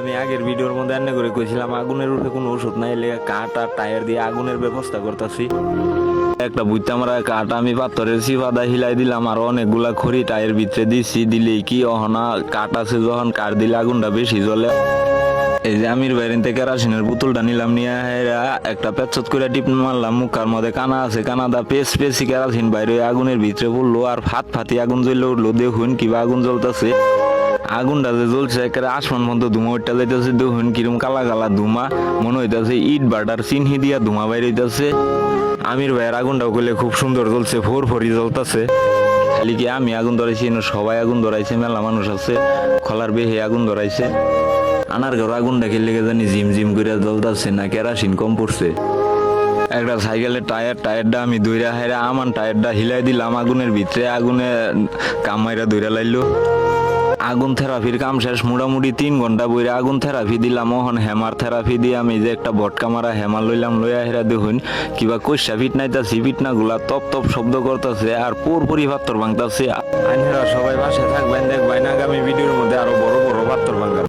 আমি আগের ভিডিওর মধ্যে রান্না করে কইছিলাম, আগুনের উপরে কোনো ওষুধ নাই এলে কাঠ আর টায়ার দিয়ে আগুনের ব্যবস্থা করতেছি। একটা বুঝতে আমরা কাঠ আমি পাথরের সিফাদা হিলাই দিলাম আর অনেকগুলা খড়ি টায়ের ভিতরে দিছি, দিলেই কি অহনা কাঠ আছে যখন কাঠ দিলে আগুনটা বেশি জ্বলে। এই যে আমির বাইরেন থেকে কেরাসিনের বোতলটা নিলাম, নিয়ে একটা পেচ্ছত করে টিপ মারলাম, মুখার মধ্যে কানা আছে কানাদা পেস পেসি কেরাসিন বাইরে আগুনের ভিতরে পড়ল আর ফাত ফাতি আগুন জ্বললে উঠল, দেখুন কিবা আগুন জ্বলতেছে। আগুনটা যে জ্বলছে, একেবারে আসমান বন্ধ ধুমা উঠতে যাইতেছে দেখুন কিরম কালা কালা ধুমা। মনে হইতাছে ইট, বাটার চিনহি দিয়া ধুমা বাইর হইতাছে। আমির ভাইয়ের আগুনটাও করলে খুব সুন্দর জ্বলছে ফোর ফরি জ্বলতেছে। খালি কি আমি আগুন ধরাইছি সবাই আগুন ধরাইছে, মেলা মানুষ আছে, খলার বেহে আগুন ধরাইছে। আনার ঘর আগুনটা খেলে জানি জিম জিম করে জ্বলতেছে, না কেরাসিন কম পড়ছে। একটা সাইকেলের টায়ার, টায়ারটা আমি দইরা হাইরা, আমান টায়ারটা হিলাই দিলাম, আগুনের ভিতরে আগুনে কামাইরা দইরা লাইলো। আগুন থেরাপির কাম শেষ। মোটামুটি তিন ঘণ্টা বইরে আগুন থেরাপি দিলাম। ওহন হেমার থেরাপি দিয়ে আমি যে একটা বটকা মারা হেমা লইলাম, লইয়া হেরা দেখুন, কিবা কই সাবিট নাই নাইতাছি ফিট না গুলা তপ তপ শব্দ করতেছে আর পুরপুরি তোর ভাঙতাছে। আইনেরা সবাই বাসে থাকবেন, দেখবেন আগামী ভিডিওর